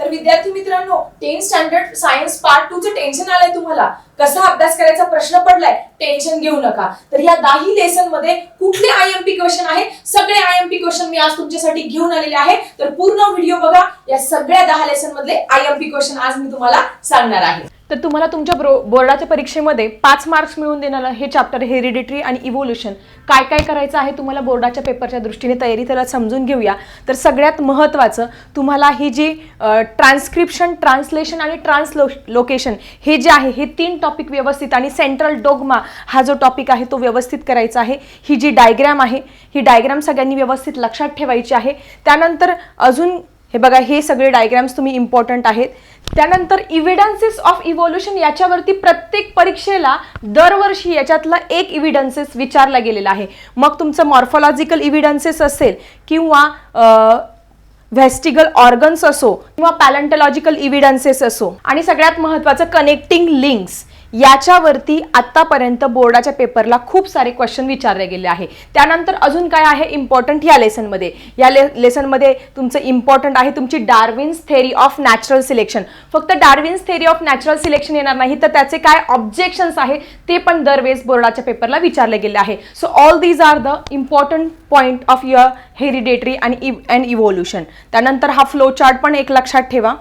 तर विद्यार्थी मित्रांनो tenth standard science part two चं टेन्शन आलंय तुम्हाला. कसा अभ्यास करायचा प्रश्न पडलाय टेन्शन घेऊ नका. तर या दाही लेसनमध्ये कुठले आय एम पी क्वेश्चन आहे सगळे आय एम पी क्वेश्चन मी आज तुमच्यासाठी घेऊन आलेले आहे. तर पूर्ण व्हिडिओ बघा. या सगळ्या दहा लेसन मधले आय एम पी क्वेश्चन आज मी तुम्हाला सांगणार आहे. तर तुम्हाला तुमच्या ब्रो- बोर्डाच्या परीक्षेमध्ये पाच मार्क्स मिळवून देणारं हे चॅप्टर हेरिडिटरी आणि इव्होल्युशन काय काय करायचं आहे तुम्हाला बोर्डाच्या पेपरच्या दृष्टीने तयारी त्याला समजून घेऊया. तर सगळ्यात महत्त्वाचं तुम्हाला ही जी ट्रान्स्क्रिप्शन ट्रान्सलेशन आणि ट्रान्सलो लोकेशन हे जे आहे हे तीन टॉपिक व्यवस्थित आणि सेंट्रल डोगमा हा जो टॉपिक आहे तो व्यवस्थित करायचा आहे. ही जी डायग्रॅम आहे ही डायग्रॅम सगळ्यांनी व्यवस्थित लक्षात ठेवायची आहे. त्यानंतर अजून हे बघा हे सगळे डायग्रॅम्स तुम्ही इम्पॉर्टंट आहेत. त्यानंतर इव्हिडन्सेस ऑफ इव्होल्युशन याच्यावरती प्रत्येक परीक्षेला दरवर्षी याच्यातला एक इव्हिडन्सेस विचारला गेलेला आहे. मग तुमचं मॉर्फॉलॉजिकल इव्हिडन्सेस असेल किंवा व्हेस्टिगल ऑर्गन्स असो किंवा पॅलेंटॉलॉजिकल इव्हिडन्सेस असो. आणि सगळ्यात महत्त्वाचं कनेक्टिंग लिंक्स याच्यावरती आत्तापर्यंत बोर्डाच्या पेपरला खूप सारे क्वेश्चन विचारले गेले आहे. त्यानंतर अजून काय आहे? इम्पॉर्टंट या लेसनमध्ये या ले लेसनमध्ये तुमचं इम्पॉर्टंट आहे तुमची Darwin's theory of natural selection फक्त Darwin's theory of natural selection येणार नाही तर त्याचे काय ऑब्जेक्शन्स आहे ते पण दरवेळेस बोर्डाच्या पेपरला विचारले गेले आहे. So all these are the important point of your hereditary आणि अँड इव्होल्युशन त्यानंतर हा फ्लो चार्ट पण एक लक्षात ठेवा.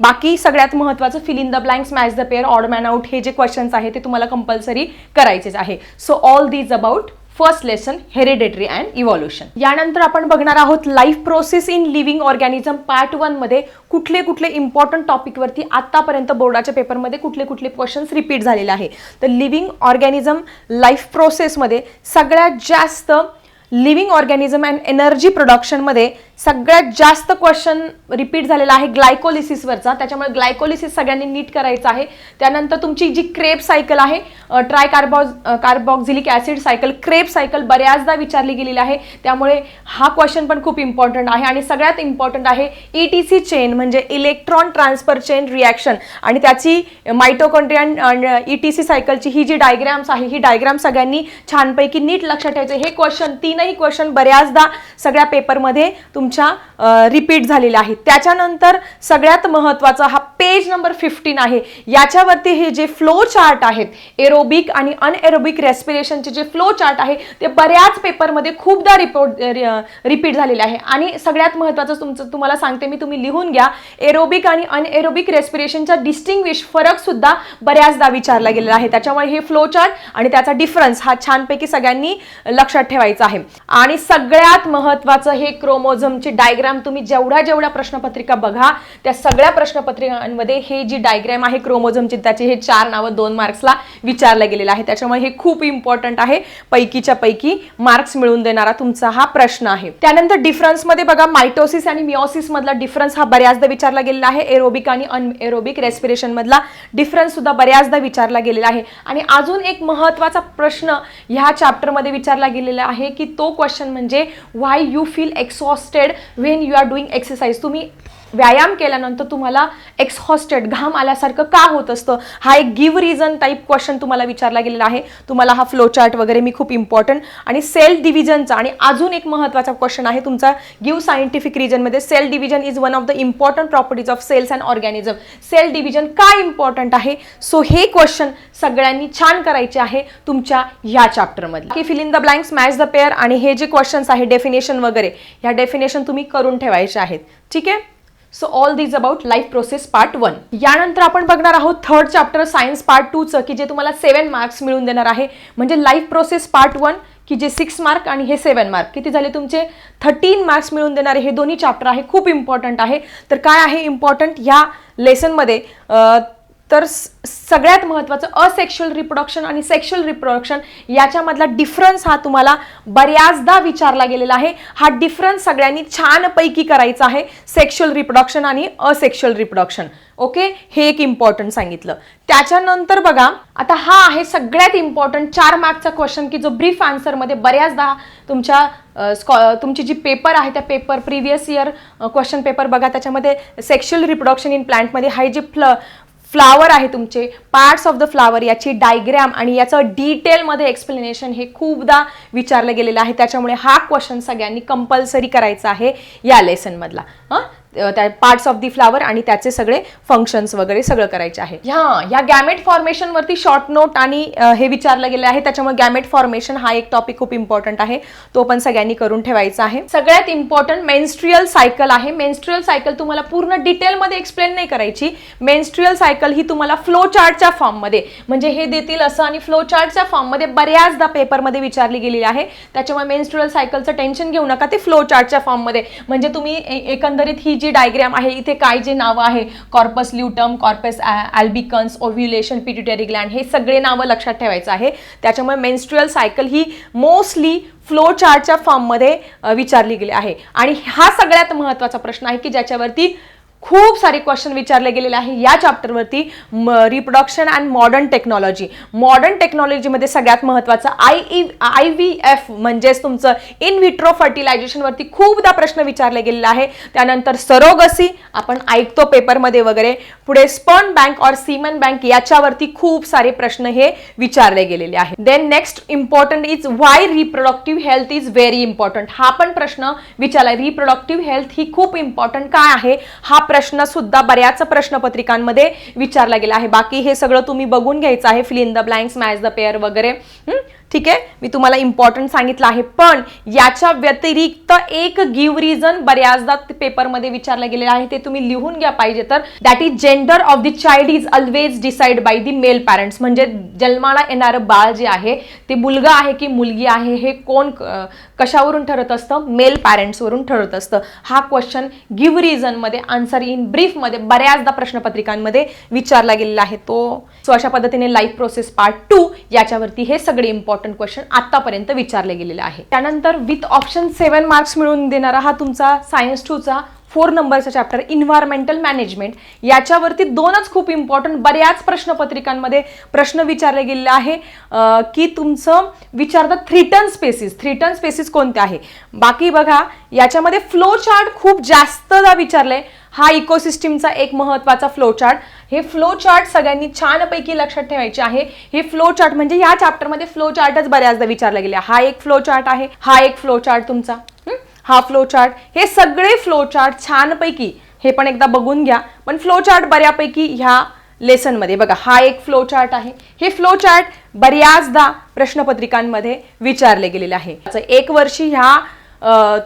बाकी सगळ्यात महत्त्वाचं fill in the blanks match the pair odd man out हे जे क्वेश्चन्स आहे ते तुम्हाला कंपल्सरी करायचेच आहे. So all these about first lesson hereditary and evolution यानंतर आपण बघणार आहोत life process in living organism part वनमध्ये कुठले कुठले इम्पॉर्टंट टॉपिकवरती आत्तापर्यंत बोर्डाच्या पेपरमध्ये कुठले कुठले क्वेश्चन्स रिपीट झालेले आहे. तर लिव्हिंग ऑर्गॅनिझम लाईफ प्रोसेसमध्ये सगळ्यात जास्त लिव्हिंग ऑर्गॅनिझम अँड एनर्जी प्रोडक्शनमध्ये सगळ्यात जास्त क्वेश्चन रिपीट झालेला आहे ग्लायकोलिसिसवरचा त्याच्यामुळे ग्लायकोलिसिस सगळ्यांनी नीट करायचं आहे. त्यानंतर तुमची जी क्रेप सायकल आहे tri carbos carboxylic acid cycle Krebs cycle बऱ्याचदा विचारली गेलेली आहे. त्यामुळे हा क्वेश्चन पण खूप इम्पॉर्टंट आहे. आणि सगळ्यात इम्पॉर्टंट आहे ई टी सी चेन म्हणजे इलेक्ट्रॉन ट्रान्सफर चेन रिॲक्शन आणि त्याची मायटोकॉन्ट्रियन ई टी सी सायकलची ही जी डायग्राम्स आहे ही डायग्राम सगळ्यांनी छानपैकी नीट लक्षात ठेवायचे. हे क्वेश्चन तीनही क्वेश्चन बऱ्याचदा सगळ्या पेपरमध्ये तुमच्या रिपीट झालेल्या आहेत. त्याच्यानंतर सगळ्यात महत्त्वाचा हा पेज नंबर फिफ्टीन आहे. याच्यावरती हे जे फ्लो चार्ट आहेत एरोबिक आणि अनएरोबिक रेस्पिरेशनचे जे फ्लो चार्ट आहे ते बऱ्याच पेपरमध्ये खूपदा रिपोर्ट रिपीट झालेले आहे. आणि सगळ्यात महत्त्वाचं तुमचं तुम्हाला सांगते मी तुम्ही लिहून घ्या. एरोबिक आणि अनएरोबिक रेस्पिरेशनचा डिस्टिंग्विश फरक सुद्धा बऱ्याचदा विचारला गेलेला आहे. त्याच्यामुळे हे फ्लो चार्ट आणि त्याचा डिफरन्स हा छानपैकी सगळ्यांनी लक्षात ठेवायचा आहे. आणि सगळ्यात महत्त्वाचं हे क्रोमोझम क्रोमोझमची डायग्राम तुम्ही जेवढ्या जेवढ्या प्रश्नपत्रिका बघा त्या सगळ्या प्रश्नपत्रिकांमध्ये हे जी डायग्राम आहे क्रोमोझमची त्याचे हे चार नावं दोन मार्क्सला विचारलं गेलेलं आहे त्याच्यामुळे हे खूप इम्पॉर्टंट आहे. पैकीच्या पैकी मार्क्स मिळवून देणारा तुमचा हा प्रश्न आहे. त्यानंतर डिफरन्समध्ये बघा मायटोसिस आणि मिओसिस मधला डिफरन्स हा बऱ्याचदा विचारला गेलेला आहे. एरोबिक आणि अनएरोबिक रेस्पिरेशन मधला डिफरन्स सुद्धा बऱ्याचदा विचारला गेलेला आहे. आणि अजून एक महत्त्वाचा प्रश्न ह्या चॅप्टरमध्ये विचारला गेलेला आहे की तो क्वेश्चन म्हणजे why you feel exhausted when you are doing exercise तुम्ही व्यायाम केल्यानंतर तुम्हाला एक्सहॉस्टेड घाम आल्यासारखं का होत असतं? हा एक गिव्ह रिझन टाईप क्वेश्चन तुम्हाला विचारला गेलेला आहे. तुम्हाला हा फ्लो चार्ट वगैरे मी खूप इम्पॉर्टंट आणि सेल डिव्हिजनचा आणि अजून एक महत्त्वाचा क्वेश्चन आहे तुमचा. गिव्ह सायंटिफिक रिजनमध्ये cell division is one of the important properties of cells and organism cell division का इम्पॉर्टंट आहे? सो हे क्वेश्चन सगळ्यांनी छान करायचे आहे तुमच्या ह्या चॅप्टरमध्ये की fill in the blanks match the pair आणि हे जे क्वेश्चन्स आहे डेफिनेशन वगैरे ह्या डेफिनेशन तुम्ही करून ठेवायचे आहेत. ठीक आहे? So all these about life process part one यानंतर आपण बघणार आहोत थर्ड चॅप्टर सायन्स पार्ट टूचं की जे तुम्हाला सेवन मार्क्स मिळून देणार आहे. म्हणजे लाईफ प्रोसेस पार्ट वन की जे सिक्स मार्क आणि हे सेवन मार्क किती झाले तुमचे? थर्टीन मार्क्स मिळून देणारे हे दोन्ही चॅप्टर आहे. खूप इम्पॉर्टंट आहे. तर काय आहे इम्पॉर्टंट ह्या लेसनमध्ये तर सगळ्यात महत्त्वाचं असेक्शुअल रिप्रोडक्शन आणि सेक्शुअल रिप्रोडक्शन याच्यामधला डिफरन्स हा तुम्हाला बऱ्याचदा विचारला गेलेला आहे. हा डिफरन्स सगळ्यांनी छानपैकी करायचा आहे. सेक्शुअल रिप्रोडक्शन आणि असेक्शुअल रिप्रोडक्शन ओके हे एक इम्पॉर्टंट सांगितलं. त्याच्यानंतर बघा आता हा आहे सगळ्यात इम्पॉर्टंट चार मार्कचा क्वेश्चन की जो ब्रीफ आन्सरमध्ये बऱ्याचदा तुमच्या स्कॉ तुमची जी पेपर आहे त्या paper previous year question paper बघा त्याच्यामध्ये सेक्शुअल रिप्रोडक्शन इन प्लांटमध्ये हा जे फ्ल फ्लावर आहे तुमचे पार्ट्स ऑफ द फ्लावर याची डायग्रॅम आणि याचं डिटेलमध्ये एक्सप्लेनेशन हे खूपदा विचारलं गेलेलं आहे. त्याच्यामुळे हा क्वेश्चन सगळ्यांनी कंपल्सरी करायचा आहे या लेसनमधला हां? त्या पार्ट्स ऑफ दी फ्लावर आणि त्याचे सगळे फंक्शन्स वगैरे सगळं करायचे आहे. ह्या या गॅमेट फॉर्मेशनवरती शॉर्ट नोट आणि हे विचारलं गेलं आहे. त्याच्यामुळे गॅमेट फॉर्मेशन हा एक टॉपिक खूप इम्पॉर्टंट आहे. तो पण सगळ्यांनी करून ठेवायचा आहे. सगळ्यात इम्पॉर्टंट मेन्स्ट्रियल सायकल आहे. मेन्स्ट्रियल सायकल तुम्हाला पूर्ण डिटेलमध्ये एक्सप्लेन नाही करायची. मेन्स्ट्रियल सायकल ही तुम्हाला फ्लो चार्टच्या फॉर्ममध्ये म्हणजे हे देतील असं आणि फ्लो चार्टच्या फॉर्ममध्ये बऱ्याचदा पेपरमध्ये विचारली गेलेली आहे. त्याच्यामुळे मेन्स्ट्रियल सायकलचं टेन्शन घेऊ नका. ते फ्लो चार्टच्या फॉर्ममध्ये म्हणजे तुम्ही एकंदरीत ही जी डायग्रॅम आहे इथे काय जे नावं आहे corpus luteum corpus albicans ovulation pituitary gland हे सगळे नावं लक्षात ठेवायचं आहे. त्याच्यामुळे मेन्स्ट्रुअल सायकल ही मोस्टली फ्लो चार्टच्या फॉर्ममध्ये विचारली गेली आहे. आणि हा सगळ्यात महत्त्वाचा प्रश्न आहे की ज्याच्यावरती खूप सारे क्वेश्चन विचारले गेलेले आहे. या चॅप्टरवरती reproduction and modern technology modern टेक्नॉलॉजीमध्ये सगळ्यात महत्त्वाचं I E I V F म्हणजेच तुमचं इन विट्रो फर्टिलायझेशनवरती खूपदा प्रश्न विचारले गेलेला आहे. त्यानंतर सरोगसी आपण ऐकतो पेपरमध्ये वगैरे. पुढे स्पर्न बँक और सीमन बँक याच्यावरती खूप सारे प्रश्न हे विचारले गेलेले आहे. Then next important is why reproductive health is very important हा पण प्रश्न विचारला. रिप्रोडक्टिव्ह हेल्थ ही खूप इम्पॉर्टंट काय आहे? हा प्रश्न सुद्धा बऱ्याच प्रश्नपत्रिकांमध्ये विचारला गेला आहे. बाकी हे सगळं तुम्ही बघून घ्यायचं आहे. Fill in the blanks match the pair वगैरे. ठीक आहे? मी तुम्हाला इम्पॉर्टंट सांगितलं आहे. पण याच्या व्यतिरिक्त एक गिव्ह रिझन बऱ्याचदा पेपरमध्ये विचारलं गेलेलं आहे. ते तुम्ही लिहून घ्या पाहिजे तर. That is gender of the child is always decide by the male parents म्हणजे जन्माला येणारं बाळ जे आहे ते मुलगा आहे की मुलगी आहे हे कोण कशावरून ठरत असतं? मेल पॅरेंट्सवरून ठरत असतं. हा क्वेश्चन गिव्ह रिझनमध्ये आन्सर इन ब्रीफमध्ये बऱ्याचदा प्रश्नपत्रिकांमध्ये विचारला गेलेला आहे तो. सो अशा पद्धतीने लाईफ प्रोसेस पार्ट टू याच्यावरती हे सगळे इम्पॉर्टंट क्वेश्चन आतापर्यंत विचारले गेलेले आहे. त्यानंतर विथ ऑप्शन सेवन मार्क्स मिळवून देणारा हा तुमचा सायन्स टूचा फोर नंबरचं चॅप्टर इन्व्हायरमेंटल मॅनेजमेंट याच्यावरती दोनच खूप इम्पॉर्टंट बऱ्याच प्रश्नपत्रिकांमध्ये प्रश्न विचारले गेलेले आहे. की तुमचं विचारतात थ्रीटन स्पेसिस थ्रीटन स्पेसिस कोणते आहे? बाकी बघा याच्यामध्ये फ्लो चार्ट खूप जास्तदा विचारले हा इकोसिस्टीमचा एक महत्त्वाचा फ्लो चार्ट हे फ्लो चार्ट सगळ्यांनी छानपैकी लक्षात ठेवायचे आहे. हे फ्लो चार्ट म्हणजे या चॅप्टरमध्ये फ्लो चार्टच बऱ्याचदा विचारला गेले. हा एक फ्लो चार्ट आहे. हा एक फ्लो चार्ट तुमचा हा फ्लो चार्ट हे सगळे फ्लो चार्ट छानपैकी हे पण एकदा बघून घ्या. पण फ्लो चार्ट बऱ्यापैकी ह्या लेसनमध्ये बघा हा एक फ्लो चार्ट आहे. हे फ्लो चार्ट बऱ्याचदा प्रश्नपत्रिकांमध्ये विचारले गेलेले आहे. एक वर्षी ह्या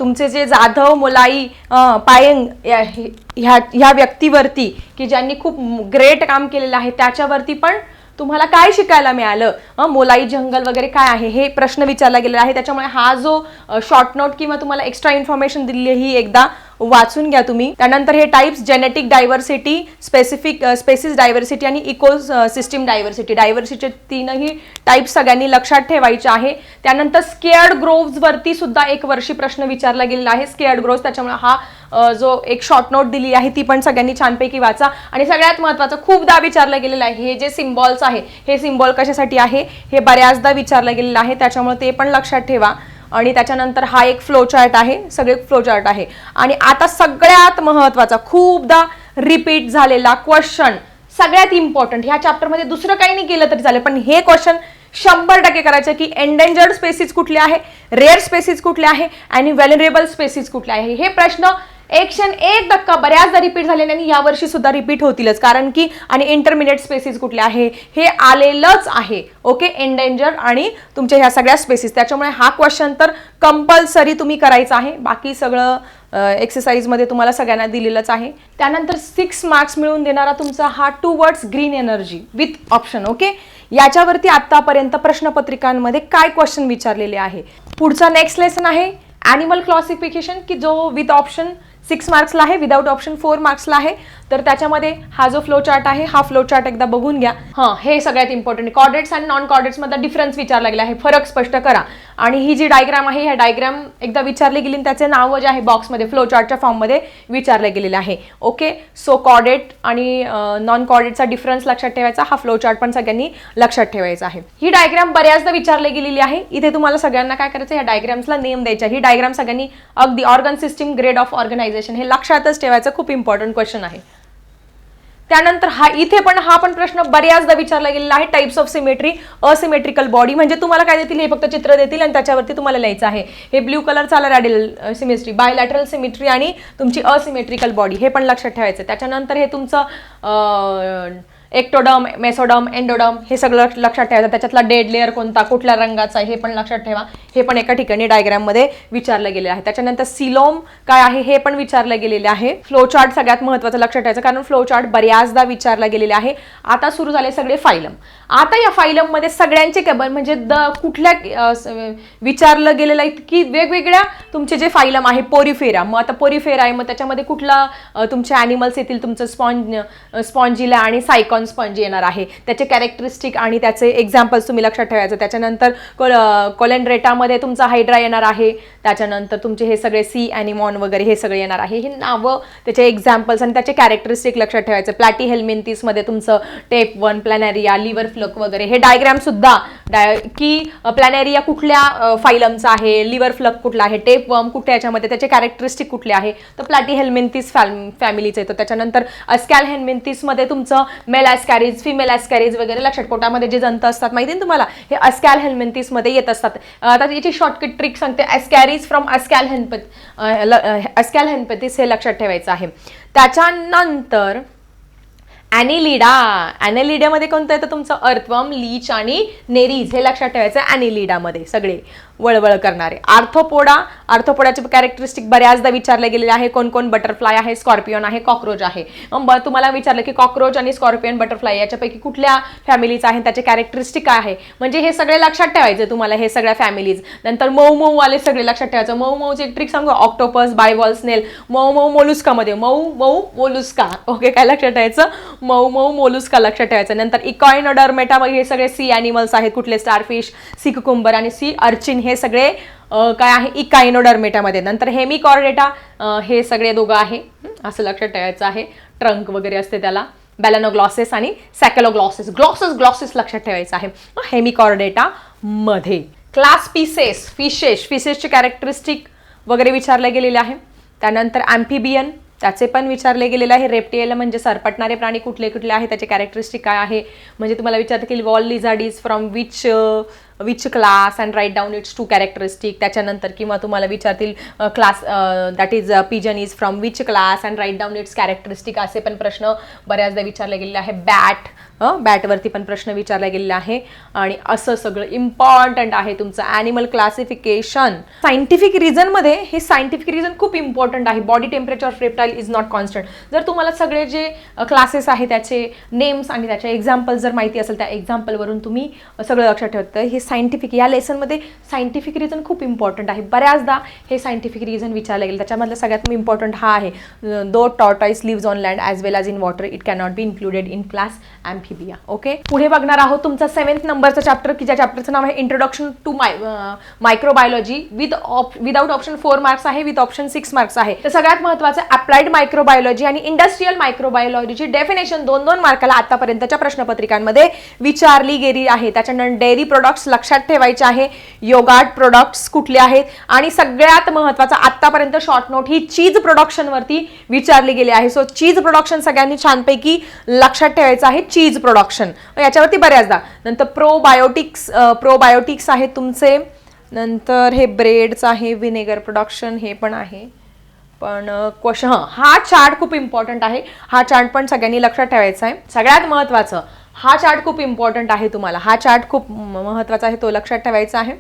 तुमचे जे जाधव मोलाई पायंग या- ह्या ह्या व्यक्तीवरती की ज्यांनी खूप ग्रेट काम केलेलं आहे त्याच्यावरती पण तुम्हाला काय शिकायला मिळालं? मोलाई जंगल वगैरे काय आहे? हे प्रश्न विचारला गेलेला आहे. त्याच्यामुळे हा जो शॉर्ट नोट किंवा तुम्हाला एक्स्ट्रा इन्फॉर्मेशन दिली ही एकदा वाचून घ्या तुम्ही. त्यानंतर हे types genetic diversity specific species diversity आणि इको सिस्टीम डायव्हर्सिटी डायव्हर्सिटीचे तीनही टाईप्स सगळ्यांनी लक्षात ठेवायचे आहे. त्यानंतर स्केअर्ड ग्रोव्हवरती सुद्धा एक वर्षी प्रश्न विचारला गेलेला आहे. स्केअर्ड ग्रोव्ह त्याच्यामुळे हा जो एक शॉर्ट नोट दिली आहे ती पण सगळ्यांनी छानपैकी वाचा. आणि सगळ्यात महत्त्वाचं खूपदा विचारलं गेलेलं आहे. हे जे सिम्बॉल्स आहे हे सिम्बॉल कशासाठी आहे? हे बऱ्याचदा विचारलं गेलेलं आहे. त्याच्यामुळे ते पण लक्षात ठेवा. आणि त्याच्यानंतर हा एक फ्लो चार्ट आहे. सगळे फ्लो चार्ट आहे. आणि आता सगळ्यात महत्त्वाचा खूपदा रिपीट झालेला क्वेश्चन सगळ्यात इम्पॉर्टंट ह्या चॅप्टरमध्ये दुसरं काही नाही केलं तरी चालेल. पण हे क्वेश्चन शंभर टक्के करायचं की एंडेंजर्ड स्पेसिस कुठले आहे? रेअर स्पेसिस कुठले आहे? आणि व्हॅल्युरेबल स्पेसिस कुठले आहे? हे प्रश्न एकशे एक टक्का बऱ्याचदा रिपीट झालेले आणि यावर्षी सुद्धा रिपीट होतीलच. कारण की आणि इंटरमिडिएट स्पेसिस कुठले आहे हे आलेलंच आहे. ओके एंडेंजर आणि तुमच्या ह्या सगळ्या स्पेसिस त्याच्यामुळे हा क्वेश्चन तर कंपल्सरी तुम्ही करायचा आहे. बाकी सगळं एक्सरसाइजमध्ये तुम्हाला सगळ्यांना दिलेलंच आहे. त्यानंतर सिक्स मार्क्स मिळवून देणारा तुमचा हा two words green energy with option okay याच्यावरती आत्तापर्यंत प्रश्नपत्रिकांमध्ये काय क्वेश्चन विचारलेले आहे? पुढचा नेक्स्ट लेसन आहे ॲनिमल क्लासिफिकेशन की जो विथ ऑप्शन सिक्स मार्क्सला आहे विदाउट ऑप्शन फोर मार्क्सला आहे. तर त्याच्यामध्ये हा जो फ्लो चार्ट आहे हा फ्लो चार्ट एकदा बघून घ्या. हां हे सगळ्यात इम्पॉर्टंट कॉर्डेट्स आणि नॉन कॉर्डेट्समधला डिफरन्स विचारला गेला आहे. फरक स्पष्ट करा. आणि ही जी डायग्राम आहे ह्या डायग्राम एकदा विचारली गेली आणि त्याचे नाव जे आहे बॉक्समध्ये फ्लो चार्टच्या फॉर्ममध्ये विचारले गेलेले आहे. ओके सो कॉर्डेट आणि नॉन कॉर्डेटचा डिफरन्स लक्षात ठेवायचा. हा फ्लो चार्ट पण सगळ्यांनी लक्षात ठेवायचा आहे. ही डायग्राम बऱ्याचदा विचारली गेलेली आहे. इथे तुम्हाला सगळ्यांना काय करायचं या डायग्राम्सला नेम द्यायचा ही डायग्राम सगळ्यांनी अगदी organ system grade of organisation हे लक्षातच ठेवायचं. खूप इम्पॉर्टंट क्वेश्चन आहे. त्यानंतर हा इथे पण हा पण प्रश्न बऱ्याचदा विचारला गेलेला आहे. Types of symmetry asymmetrical body म्हणजे तुम्हाला काय देतील? हे फक्त चित्र देतील आणि त्याच्यावरती तुम्हाला लिहायचं आहे. हे ब्ल्यू कलर आला रॅडियल सिमेट्री बायलॅटरल सिमेट्री आणि तुमची असिमेट्रिकल बॉडी हे पण लक्षात ठेवायचं त्याच्यानंतर हे तुमचं एक्टोडम मेसोडम एंडोडम हे सगळं लक्षात ठेवायचं. त्याच्यातला डेड लेअर कोणता कुठल्या रंगाचा हे पण लक्षात ठेवा. हे पण एका ठिकाणी डायग्राममध्ये विचारलं गेलेलं आहे. त्याच्यानंतर सिलोम काय आहे हे पण विचारलं गेलेले आहे. फ्लोचार्ट सगळ्यात महत्त्वाचं लक्षात ठेवायचं कारण फ्लोचार्ट बऱ्याचदा विचारला गेलेले आहे. आता सुरू झाले सगळे फायलम आता या फायलममध्ये सगळ्यांचे केबल म्हणजे द कुठल्या विचारलं गेलेलं आहे की वेगवेगळ्या तुमचे जे फायलम आहे पोरीफेरा. मग आता पोरीफेरा आहे मग त्याच्यामध्ये कुठला तुमचे ॲनिमल्स येतील तुमचं स्पॉन्ज स्पॉन्जिला आणि सायकॉन स्पॉन्ज येणार आहे. त्याचे कॅरेक्टरिस्टिक आणि त्याचे एक्झाम्पल्स तुम्ही लक्षात ठेवायचं. त्याच्यानंतर कोल कोलेंड्रेटामध्ये तुमचा हायड्रा येणार आहे. त्याच्यानंतर तुमचे हे सगळे सी ॲनिमॉन वगैरे हे सगळे येणार आहे. हे नावं त्याचे एक्झाम्पल्स आणि त्याचे कॅरेक्टरिस्टिक लक्षात ठेवायचं. प्लॅटी हेल्मेंथिसमध्ये तुमचं tapeworm planaria liver fluke वगैरे हे डायग्रॅमसुद्धा डाय की प्लॅनेरिया कुठल्या फायलमचा आहे लिव्हर फ्लक कुठला आहे टेप वर्म कुठे याच्यामध्ये त्याचे कॅरेक्टरिस्टिक कुठले आहे. तर प्लॅटी फॅम फॅमिलीचं येतं त्याच्यानंतर अस्कॅल हेल्मेंथिसमध्ये तुमचं मेल ॲस्कॅरीज फिमेल ॲस्कॅरीज वगैरे लक्षात. पोटामध्ये जे जंत असतात माहिती ना तुम्हाला? हे अस्कॅल हेल्मेंथिसमध्ये येत असतात. आता याची शॉर्टकट ट्रिक सांगते. ॲस्कॅरीज फ्रॉम अस्कॅल हेल्पत अस्कॅल हेनपतीस हे लक्षात ठेवायचं आहे. त्याच्यानंतर ॲनिलिडा. ॲनिलिडामध्ये कोणतं येतं तुमचं? अर्थवम लीच आणि नेरीज हे लक्षात ठेवायचं ॲनिलिडामध्ये सगळे. वळवळ करणारे. आर्थोपोडा आर्थोपोडाचे कॅरेक्टरिस्टिक बऱ्याचदा विचारले गेलेले आहे. कोण कोण बटरफ्लाय आहे स्कॉर्पियन आहे कॉक्रोच आहे. तुम्हाला विचारलं की कॉक्रोच आणि स्कॉर्पियन बटरफ्लाय याच्यापैकी कुठल्या फॅमिलीचं आहे त्याचे कॅरेक्टरिस्टिक काय आहे? म्हणजे हे सगळे लक्षात ठेवायचे तुम्हाला हे सगळ्या फॅमिलीज नंतर मऊ मऊ वाले सगळे लक्षात ठेवायचं. मऊ मऊचे एक ट्रिक सांगू ऑक्टोपस बायवॉल स्नेल मऊ मऊ मोलुस्कामध्ये मऊ मऊ मोलुस्का ओके काय लक्षात ठेवायचं? मऊ मऊ मोलुस्का लक्षात ठेवायचं. नंतर इकॉइनोडर्मेटा हे सगळे सी ॲनिमल्स आहेत कुठले स्टारफिश सी कुकुंबर आणि सी अर्चिन हे सगळे काय आहे? इकायनोडर्मेटामध्ये नंतर हेमिकॉर्डेटा हे सगळे दोघं आहे. असं लक्षात ठेवायचं आहे. ट्रंक वगैरे असते त्याला. बॅलॅनोग्लॉसेस आणि सॅकेलोग्लॉसेस ग्लॉसेस ग्लॉसेस लक्षात ठेवायचं आहे. हेमिकॉर्डेटा मध्ये. क्लास पिसेस फिशेस फिशेसचे कॅरेक्टरिस्टिक वगैरे विचारले गेलेले आहे. त्यानंतर ॲम्फिबियन त्याचे पण विचारले गेलेले आहे. रेप्टियल म्हणजे सरपटणारे प्राणी कुठले कुठले आहे? त्याचे कॅरेक्टरिस्टिक काय आहे? म्हणजे तुम्हाला विचारतं की wall lizards from which which class and write down its two characteristic त्याच्यानंतर किंवा तुम्हाला विचारतील class that is pigeon is from which class and write down its characteristic असे पण प्रश्न बऱ्याचदा विचारले गेलेले आहे. बॅट बॅटवरती पण प्रश्न विचारला गेलेला आहे. आणि असं सगळं इम्पॉर्टंट आहे तुमचं ॲनिमल क्लासिफिकेशन सायंटिफिक रिझनमध्ये हे सायंटिफिक रिझन खूप इम्पॉर्टंट आहे. Body temperature of reptile is not constant जर तुम्हाला सगळे जे क्लासेस आहे त्याचे नेम्स आणि त्याचे एक्झाम्पल जर माहिती असेल त्या एक्झाम्पलवरून तुम्ही सगळं लक्षात ठेवतं. हे सायंटिफिक या लेसनमध्ये सायंटिफिक रिझन खूप इम्पॉर्टंट आहे. बऱ्याचदा हे सायंटिफिक रिझन विचारलं गेलं. त्याच्यामधलं सगळ्यात इम्पॉर्टंट हा आहे. Though tortoise lives on land as well as in water it cannot be included in class amphibia okay पुढे बघणार आहोत तुमचा सेवन्थ नंबरचा चॅप्टर की ज्या चॅप्टरचं नाव आहे introduction to my microbiology with op without option four marks आहे विथ ऑप्शन सिक्स मार्क्स आहे. तर सगळ्यात महत्त्वाचं अप्लाइड मायक्रोबायोलॉजी आणि इंडस्ट्रियल मायक्रोबायोलॉजीची डेफिनेशन दोन दोन मार्काला आतापर्यंतच्या प्रश्नपत्रिकांमध्ये विचारली गेली आहे. त्याच्यानंतर डेअरी प्रोडक्ट्स लक्षात ठेवायचे आहे. योगाट प्रोडक्ट्स कुठले आहेत? आणि सगळ्यात महत्वाचं आतापर्यंत शॉर्ट नोट ही चीज प्रोडक्शनवरती विचारली गेली आहे. सो चीज प्रोडक्शन सगळ्यांनी छानपैकी लक्षात ठेवायचं आहे चीज प्रोडक्शन याच्यावरती बऱ्याचदा नंतर प्रोबायोटिक्स प्रोबायोटिक्स आहेत तुमचे. नंतर हे ब्रेडचं आहे व्हिनेगर प्रोडक्शन हे पण आहे. पण क्वेश्चन हां हा चार्ट खूप इम्पॉर्टंट आहे. हा चार्ट पण सगळ्यांनी लक्षात ठेवायचा आहे. सगळ्यात महत्त्वाचं हा चार्ट खूप इम्पॉर्टंट आहे तुम्हाला. हा चार्ट खूप महत्त्वाचा महत्त्वाचा आहे तो लक्षात ठेवायचा आहे.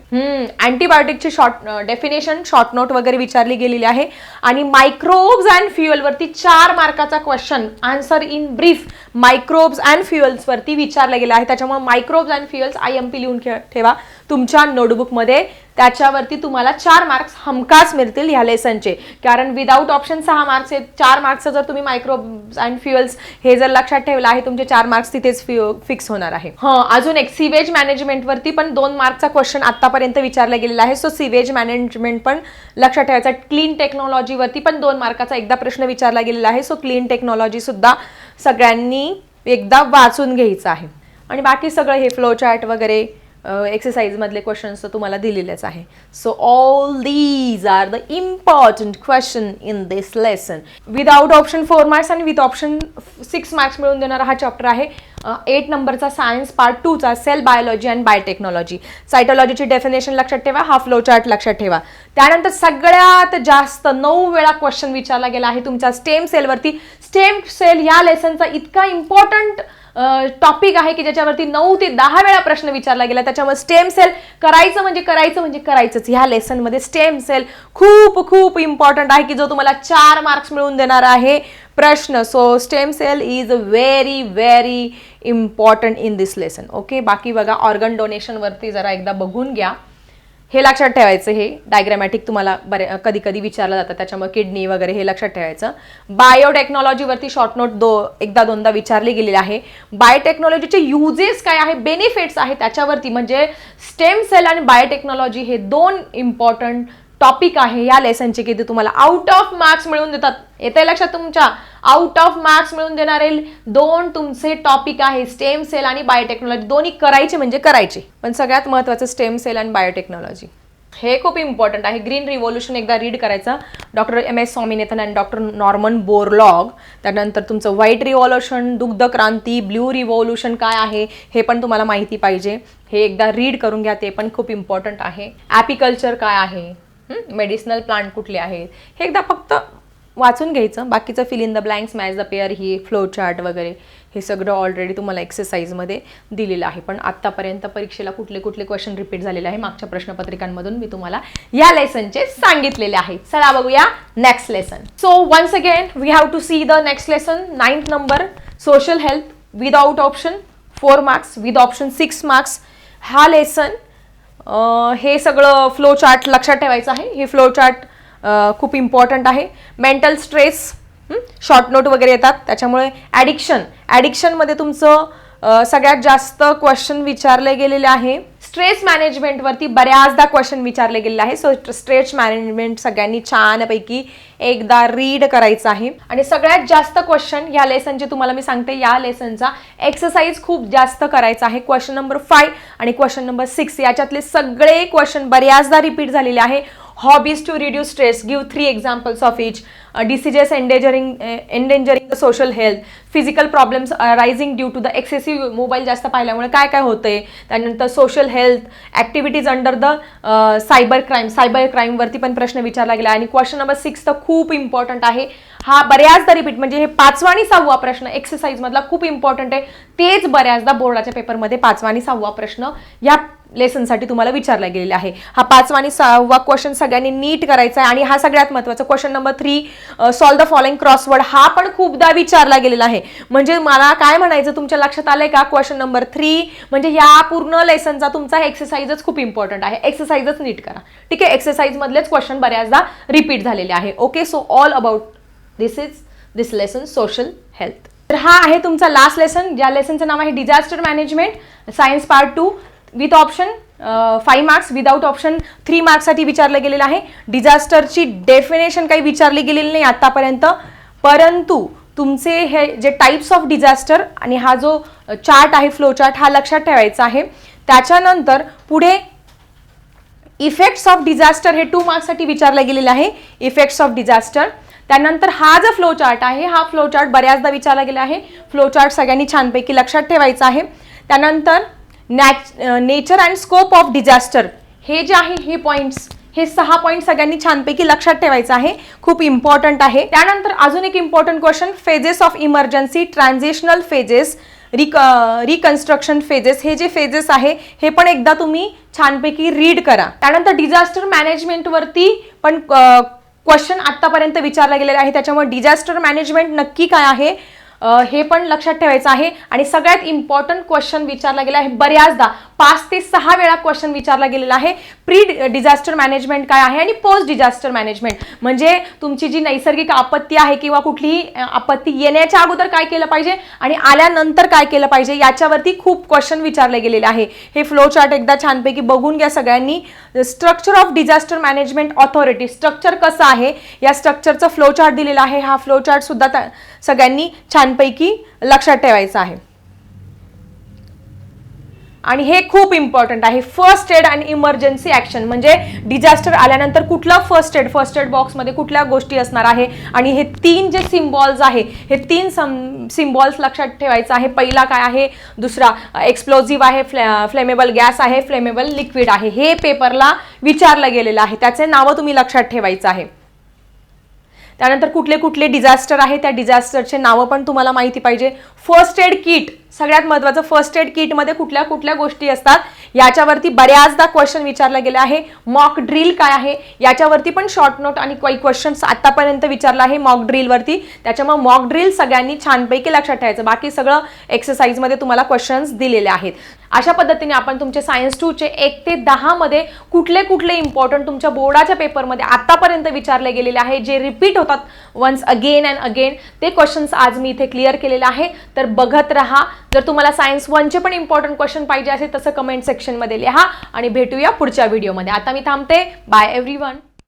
अँटीबायोटिकची शॉर्ट डेफिनेशन शॉर्ट नोट वगैरे विचारली गेलेली आहे. आणि मायक्रोब्स अँड फ्युअलवरती चार मार्काचा question answer in brief microbes and फ्युअल्सवरती विचारला गेला आहे. त्याच्यामुळे microbes and fuels I M P लिहून ठेवा. तुमच्या नोटबुकमध्ये त्याच्यावरती तुम्हाला चार मार्क्स हमखास मिळतील ह्या लेसनचे कारण विदाऊट ऑप्शन सहा मार्क्स आहेत. चार मार्क्सचं जर तुम्ही मायक्रोब्स अँड फ्युअल्स हे जर लक्षात ठेवलं आहे तुमचे चार मार्क्स तिथेच फिक्स होणार आहे. हं अजून एक सिवेज मॅनेजमेंटवरती पण दोन मार्कचा क्वेश्चन आतापर्यंत विचारला गेलेला आहे. सो सिवेज मॅनेजमेंट पण लक्षात ठेवायचा क्लीन टेक्नॉलॉजीवरती पण दोन मार्काचा एकदा प्रश्न विचारला गेलेला आहे. सो क्लीन टेक्नॉलॉजीसुद्धा सगळ्यांनी एकदा वाचून घ्यायचं आहे. आणि बाकी सगळं हे फ्लो चार्ट वगैरे एक्सरसाइजमधले क्वेश्चन्स तर तुम्हाला दिलेलेच आहे. So all these are the important question in this lesson without option four marks आणि विथ ऑप्शन सिक्स मार्क्स मिळून देणारा हा चॅप्टर आहे एट नंबरचा सायन्स पार्ट टूचा सेल बायोलॉजी अँड बायोटेक्नॉलॉजी सायटॉलॉजीची डेफिनेशन लक्षात ठेवा हा फ्लो चार्ट लक्षात ठेवा. त्यानंतर सगळ्यात जास्त नऊ वेळा क्वेश्चन विचारला गेला आहे तुमच्या स्टेम सेलवरती स्टेम सेल या लेसनचा इतका इम्पॉर्टंट टॉपिक आहे की ज्याच्यावरती नऊ ते दहा वेळा प्रश्न विचारला गेला. त्याच्यामुळे स्टेम सेल करायचं म्हणजे करायचं म्हणजे करायचंच. ह्या लेसनमध्ये स्टेम सेल खूप खूप इम्पॉर्टंट आहे की जो तुम्हाला चार मार्क्स मिळवून देणार आहे प्रश्न. So stem cell is very very important in this lesson okay बाकी बघा ऑर्गन डोनेशनवरती जरा एकदा बघून घ्या. हे लक्षात ठेवायचं हे डायग्रॅमॅटिक तुम्हाला बरे कधी कधी विचारलं जातं त्याच्यामुळे किडनी वगैरे हे लक्षात ठेवायचं. बायोटेक्नॉलॉजीवरती शॉर्ट नोट दो एकदा दोनदा विचारली गेलेली आहे. बायोटेक्नॉलॉजीचे युजेस काय आहे बेनिफिट्स आहे त्याच्यावरती. म्हणजे स्टेम सेल आणि बायोटेक्नॉलॉजी हे दोन इम्पॉर्टंट टॉपिक आहे या लेसनचे की ते तुम्हाला आउट ऑफ मार्क्स मिळवून देतात. येते लक्षात तुमच्या? आउट ऑफ मार्क्स मिळवून देणारे दोन तुमचे टॉपिक आहे स्टेम सेल आणि बायोटेक्नॉलॉजी दोन्ही करायचे म्हणजे करायचे. पण सगळ्यात महत्त्वाचं स्टेम सेल आणि बायोटेक्नॉलॉजी हे खूप इम्पॉर्टंट आहे. ग्रीन रिव्होल्युशन एकदा रीड करायचं. डॉक्टर एम एस स्वामीनाथन आणि डॉक्टर नॉर्मन बोरलॉग त्यानंतर तुमचं व्हाईट रिव्हॉल्युशन दुग्ध क्रांती ब्ल्यू रिव्होल्युशन काय आहे हे पण तुम्हाला माहिती पाहिजे. हे एकदा रीड करून घ्या. ते पण खूप इम्पॉर्टंट आहे. ॲपिकल्चर काय आहे? मेडिसिनल प्लांट कुठले आहेत? हे एकदा फक्त वाचून घ्यायचं. बाकीचं fill in the blanks match the pair he flow chart वगैरे. हे सगळं ऑलरेडी तुम्हाला एक्सरसाइजमध्ये दिलेलं आहे. पण आत्तापर्यंत परीक्षेला कुठले कुठले क्वेश्चन रिपीट झालेले आहे मागच्या प्रश्नपत्रिकांमधून मी तुम्हाला या लेसनचे सांगितलेले आहे. चला बघूया next lesson so once again we have to see the next lesson ninth number social health without option four marks with option six marks हा लेसन हे सगळं फ्लो चार्ट लक्षात ठेवायचं आहे. हे फ्लो चार्ट खूप इम्पॉर्टंट आहे. मेंटल स्ट्रेस शॉर्ट नोट वगैरे येतात. त्याच्यामुळे ॲडिक्शन ॲडिक्शनमध्ये तुमचं सगळ्यात जास्त क्वेश्चन विचारले गेलेले आहे. स्ट्रेस मॅनेजमेंटवरती बऱ्याचदा क्वेश्चन विचारले गेलेले आहे सो स्ट्रेस मॅनेजमेंट सगळ्यांनी छानपैकी एकदा रीड करायचं आहे. आणि सगळ्यात जास्त क्वेश्चन या लेसनचे तुम्हाला मी सांगते या लेसनचा एक्सरसाइज खूप जास्त करायचा आहे. क्वेश्चन नंबर फाय आणि क्वेश्चन नंबर सिक्स याच्यातले सगळे क्वेश्चन बऱ्याचदा रिपीट झालेले आहे. Hobbies to reduce stress give three examples of each diseases endangering endangering the social health physical problems rising due to the excessive mobile जास्त पाहिल्यामुळे काय काय होते? त्यानंतर social health activities under the cyber crime cyber क्राईमवरती पण प्रश्न विचारला गेला. आणि क्वेश्चन नंबर सिक्स तर खूप इम्पॉर्टंट आहे. हा बऱ्याचदा रिपीट म्हणजे हे पाचवा आणि सहावा प्रश्न एक्सरसाइजमधला खूप इम्पॉर्टंट आहे. तेच बऱ्याचदा बोर्डाच्या पेपरमध्ये पाचवा आणि सहावा प्रश्न या लेसनसाठी तुम्हाला विचारला गेलेला आहे. हा पाचवा आणि सहावा क्वेश्चन सगळ्यांनी नीट करायचा आहे. आणि हा सगळ्यात महत्त्वाचा question number three solve the following crossword हा पण खूपदा विचारला गेलेला आहे. म्हणजे मला काय म्हणायचं तुमच्या लक्षात आलंय का? क्वेश्चन नंबर थ्री म्हणजे या पूर्ण लेसनचा तुमचा एक्सरसाइजच खूप इम्पॉर्टंट आहे. एक्सरसाइजच नीट करा. ठीक आहे? एक्सरसाइज मधलेच क्वेश्चन बऱ्याचदा रिपीट झालेले आहे. Okay so all about this is this lesson social health तर हा आहे तुमचा लास्ट लेसन ज्या लेसनचं नाव आहे disaster management science part two with option five marks without option three मार्क्ससाठी विचारलं गेलेलं आहे. डिझास्टरची डेफिनेशन काही विचारली गेलेली नाही आत्तापर्यंत परंतु तुमचे हे जे टाईप्स ऑफ डिझास्टर आणि हा जो चार्ट आहे फ्लो चार्ट हा लक्षात ठेवायचा आहे. त्याच्यानंतर पुढे इफेक्ट्स ऑफ डिझास्टर हे टू मार्क्ससाठी विचारलं गेलेलं आहे. इफेक्ट्स ऑफ डिझास्टर त्यानंतर हा जो फ्लो चार्ट आहे हा फ्लो चार्ट बऱ्याचदा विचारला गेला आहे. फ्लो चार्ट सगळ्यांनी छानपैकी लक्षात ठेवायचा आहे. त्यानंतर नॅच nature and scope of disaster हे जे आहे हे पॉईंट्स हे सहा पॉईंट सगळ्यांनी छानपैकी लक्षात ठेवायचं आहे. खूप इम्पॉर्टंट आहे. त्यानंतर अजून एक important question phases of emergency transitional phases Rick reconstruction phases हे जे फेजेस आहे हे पण एकदा तुम्ही छानपैकी रीड करा. त्यानंतर डिझास्टर मॅनेजमेंटवरती पण uh, क्वेश्चन आत्तापर्यंत विचारला गेलेला आहे. त्याच्यामुळे डिझास्टर मॅनेजमेंट नक्की काय आहे? हे पण लक्षात ठेवायचं आहे. आणि सगळ्यात इम्पॉर्टंट क्वेश्चन विचारला गेला आहे बऱ्याचदा. पाच ते सहा वेळा क्वेश्चन विचारला गेलेला आहे. प्री डिझास्टर मॅनेजमेंट काय आहे आणि पोस्ट डिझास्टर मॅनेजमेंट म्हणजे तुमची जी नैसर्गिक आपत्ती आहे किंवा कुठलीही आपत्ती येण्याच्या अगोदर काय केलं पाहिजे आणि आल्यानंतर काय केलं पाहिजे याच्यावरती खूप क्वेश्चन विचारले गेलेले आहे. हे फ्लो चार्ट एकदा छानपैकी बघून घ्या सगळ्यांनी. Structure of disaster management authority structure कसं आहे? या स्ट्रक्चरचं फ्लो चार्ट दिलेला आहे. हा फ्लो चार्ट सुद्धा सगळ्यांनी छानपैकी लक्षात ठेवायचा आहे. आणि हे खूप इम्पॉर्टंट आहे. फर्स्ट एड आणि इमर्जन्सी ॲक्शन म्हणजे डिझास्टर आल्यानंतर कुठला फर्स्ट एड फर्स्ट एड बॉक्समध्ये कुठल्या गोष्टी असणार आहे? आणि हे तीन जे सिम्बॉल्स आहे हे तीन सिम्बॉल्स लक्षात ठेवायचं आहे. पहिला काय आहे? दुसरा एक्सप्लोजिव्ह आहे फ्ले फ्लेमेबल गॅस आहे फ्लेमेबल लिक्विड आहे. हे पेपरला विचारलं गेलेलं आहे. त्याचे नावं तुम्ही लक्षात ठेवायचं आहे. त्यानंतर कुठले कुठले डिझास्टर आहे? त्या डिझास्टरचे नावं पण तुम्हाला माहिती पाहिजे. फर्स्ट एड किट सगळ्यात महत्त्वाचं फर्स्ट एड किटमध्ये कुठल्या कुठल्या गोष्टी असतात याच्यावरती बऱ्याचदा क्वेश्चन विचारला गेला आहे. मॉक ड्रिल काय आहे? याच्यावरती पण शॉर्ट नोट आणि काही क्वेश्चन्स आतापर्यंत विचारला आहे मॉक ड्रिलवरती त्याच्यामुळे मॉक ड्रिल सगळ्यांनी छानपैकी लक्षात ठेवायचं. बाकी सगळं एक्सरसाइजमध्ये तुम्हाला क्वेश्चन्स दिलेले आहेत. अशा पद्धतीने आपण तुमचे सायन्स टूचे एक ते दहामध्ये कुठले कुठले इम्पॉर्टंट तुमच्या बोर्डाच्या पेपरमध्ये आतापर्यंत विचारले गेलेले आहे जे रिपीट होतात वन्स अगेन अँड अगेन ते क्वेश्चन्स आज मी इथे क्लिअर केलेले आहे. तर बघत राहा जर तुम्हाला सायन्स वनचे पण इम्पॉर्टंट क्वेश्चन पाहिजे असेल तसं कमेंट सेक्शनमध्ये लिहा आणि भेटूया पुढच्या व्हिडिओमध्ये आता मी थांबते. Bye every one